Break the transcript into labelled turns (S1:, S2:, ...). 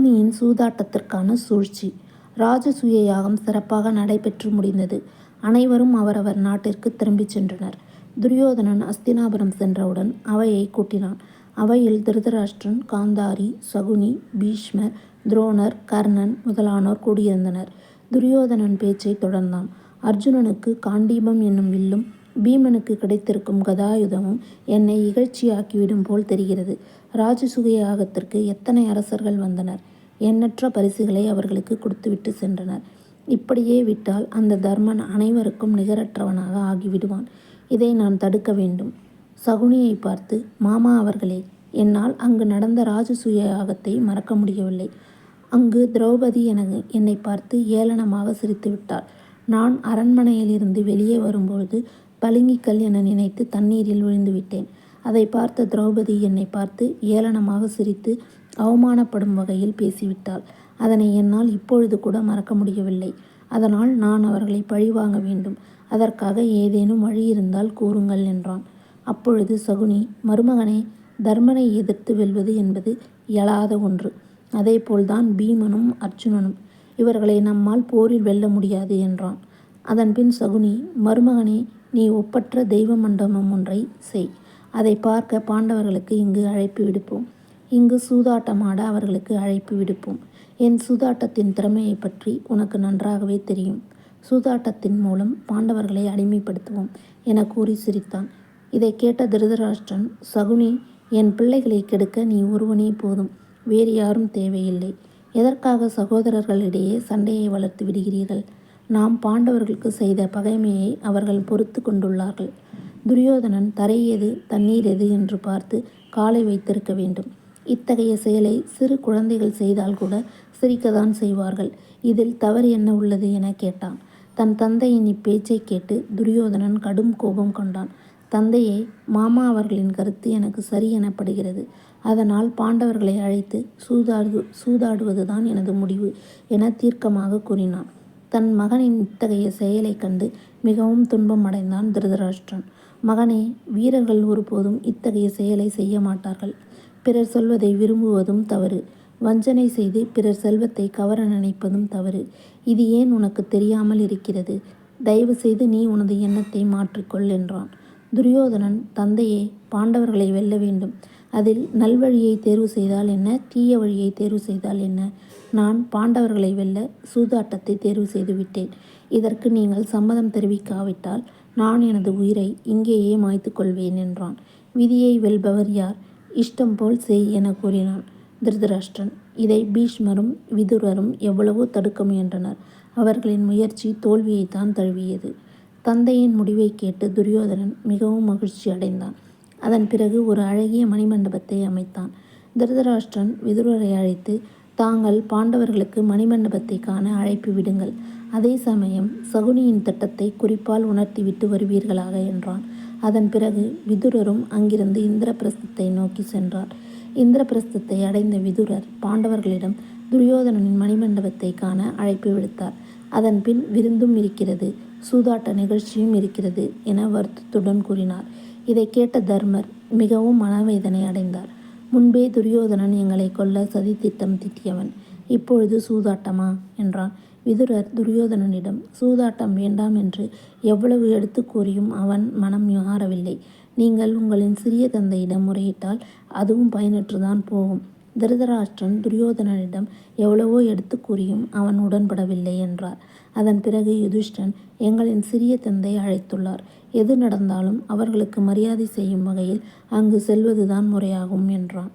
S1: சகுனியின் சூதாட்டத்திற்கான சூழ்ச்சி ராஜசூய யாகம் சிறப்பாக நடைபெற்று முடிந்தது. அனைவரும் அவரவர் நாட்டிற்கு திரும்பிச் சென்றனர். துரியோதனன் அஸ்தினாபுரம் சென்றவுடன் அவையைக் கூட்டினான். அவையில் திருதராஷ்டிரன், காந்தாரி, சகுனி, பீஷ்மர், துரோணர், கர்ணன் முதலானோர் கூடியிருந்தனர். துரியோதனன் பேச்சைத் தொடர்ந்தான். அர்ஜுனனுக்கு காண்டீபம் என்னும் வில்லும் பீமனுக்கு கிடைத்திருக்கும் கதாயுதமும் என்னை இகழ்ச்சியாக்கிவிடும் போல் தெரிகிறது. ராஜசூய யாகத்திற்கு எத்தனை அரசர்கள் வந்தனர். எண்ணற்ற பரிசுகளை அவர்களுக்கு கொடுத்துவிட்டு சென்றனர். இப்படியே விட்டால் அந்த தர்மன் அனைவருக்கும் நிகரற்றவனாக ஆகிவிடுவான். இதை நான் தடுக்க வேண்டும். சகுனியைப் பார்த்து மாமா அவர்களே என்னால் அங்கு நடந்த ராஜசூய யாகத்தை மறக்க முடியவில்லை. அங்கு திரௌபதி என்னைப் பார்த்து ஏளனமாக சிரித்து விட்டாள் நான் அரண்மனையிலிருந்து வெளியே வரும்பொழுது பளிங்கிக்கல் என நினைத்து தண்ணீரில் விழுந்துவிட்டேன். அதை பார்த்த திரௌபதி என்னை பார்த்து ஏளனமாக சிரித்து அவமானப்படும் வகையில் பேசிவிட்டாள். அதனை என்னால் இப்பொழுது கூட மறக்க முடியவில்லை. அதனால் நான் அவர்களை பழிவாங்க வேண்டும். அதற்காக ஏதேனும் வழி இருந்தால் கூறுங்கள் என்றான். அப்பொழுது சகுனி மருமகனே தர்மனை எதிர்த்து வெல்வது என்பது இயலாத ஒன்று. அதேபோல்தான் பீமனும் அர்ஜுனனும். இவர்களை நம்மால் போரில் வெல்ல முடியாது என்றான். அதன்பின் சகுனி மருமகனே நீ ஒப்பற்ற தெய்வ மண்டபம் ஒன்றை செய். அதைப் பார்க்க பாண்டவர்களுக்கு இங்கு அழைப்பு விடுப்போம். இங்கு சூதாட்டமாட அவர்களுக்கு அழைப்பு விடுப்போம். என் சூதாட்டத்தின் திறமையைப் பற்றி உனக்கு நன்றாகவே தெரியும். சூதாட்டத்தின் மூலம் பாண்டவர்களை அடிமைப்படுத்துவோம் என கூறி சிரித்தான். இதைக் கேட்ட திருதராஷ்டிரன் சகுனி என் பிள்ளைகளைக் கெடுக்க நீ ஒருவனே போதும். வேறு யாரும் தேவையில்லை. எதற்காக சகோதரர்களிடையே சண்டையை வளர்த்து விடுகிறீர்கள்? நாம் பாண்டவர்களுக்கு செய்த பகைமையை அவர்கள் பொறுத்து கொண்டுள்ளார்கள். துரியோதனன் தரை எது தண்ணீர் எது என்று பார்த்து காலை வைத்திருக்க வேண்டும். இத்தகைய செயலை சிறு குழந்தைகள் செய்தால் கூட சிரிக்கத்தான் செய்வார்கள். இதில் தவறு என்ன உள்ளது? என கேட்டான். தன் தந்தையின் இப்பேச்சைக் கேட்டு துரியோதனன் கடும் கோபம் கொண்டான். தந்தையே மாமா அவர்களின் கருத்து எனக்கு சரி எனப்படுகிறது. அதனால் பாண்டவர்களை அழைத்து சூதாடுவதுதான் எனது முடிவு என தீர்க்கமாக கூறினான். தன் மகனின் இத்தகைய செயலைக் கண்டு மிகவும் துன்பம் அடைந்தான் திருதராஷ்டிரன். மகனே வீரர்கள் ஒருபோதும் இத்தகைய செயலை செய்ய மாட்டார்கள். பிறர் சொல்வதை விரும்புவதும் தவறு. வஞ்சனை செய்து பிறர் செல்வத்தை கவர நினைப்பதும் தவறு. இது ஏன் உனக்கு தெரியாமல் இருக்கிறது? தயவு செய்து நீ உனது எண்ணத்தை மாற்றிக்கொள் என்றான். துரியோதனன் தந்தையே பாண்டவர்களை வெல்ல வேண்டும். அதில் நல்வழியை தேர்வு செய்தால் என்ன தீய வழியை தேர்வு செய்தால் என்ன? நான் பாண்டவர்களை வெல்ல சூதாட்டத்தை தேர்வு செய்துவிட்டேன். இதற்கு நீங்கள் சம்மதம் தெரிவிக்காவிட்டால் நான் எனது உயிரை இங்கேயே மாய்த்து கொள்வேன் என்றான். விதியை வெல்பவர் யார்? இஷ்டம் போல் செய் என கூறினான் திருதராஷ்டிரன். இதை பீஷ்மரும் விதுரரும் எவ்வளவோ தடுக்க முயன்றனர். அவர்களின் முயற்சி தோல்வியைத்தான் தழுவியது. தந்தையின் முடிவைக் கேட்டு துரியோதனன் மிகவும் மகிழ்ச்சி அடைந்தான். அதன் பிறகு ஒரு அழகிய மணிமண்டபத்தை அமைத்தான். திருதராஷ்டிரன் விதுரரை அழைத்து தாங்கள் பாண்டவர்களுக்கு மணிமண்டபத்தை காண அழைப்பு விடுங்கள். அதே சமயம் சகுனியின் திட்டத்தை குறிப்பால் உணர்த்திவிட்டு வருவீர்களாக என்றான். அதன் பிறகு விதுரரும் அங்கிருந்து இந்திரபிரஸ்தத்தை நோக்கிச் சென்றார். இந்திரபிரஸ்தத்தை அடைந்த விதுரர் பாண்டவர்களிடம் துரியோதனனின் மணிமண்டபத்தை காண அழைப்பு விடுத்தார். அதன்பின் விருந்தும் இருக்கிறது சூதாட்ட நிகழ்ச்சியும் இருக்கிறது என வருத்தத்துடன் கூறினார். இதை கேட்ட தர்மர் மிகவும் மனவேதனை அடைந்தார். முன்பே துரியோதனன் எங்களை கொல்ல சதித்திட்டம் திட்டியவன் இப்பொழுது சூதாட்டமா? என்றான். விதுரர் துரியோதனனிடம் சூதாட்டம் வேண்டாம் என்று எவ்வளவு எடுத்து கூறியும் அவன் மனம் யாரவில்லை நீங்கள் உங்களின் சிறிய தந்தையிடம் முறையிட்டால் அதுவும் பயனற்றுதான் போகும். திருதராஷ்டிரன் துரியோதனனிடம் எவ்வளவோ எடுத்து கூறியும் அவன் உடன்படவில்லை என்றார். அதன் பிறகு யுதிஷ்டன் எங்களின் சிறிய தந்தை அழைத்துள்ளார். எது நடந்தாலும் அவர்களுக்கு மரியாதை செய்யும் வகையில் அங்கு செல்வதுதான் முறையாகும் என்றான்.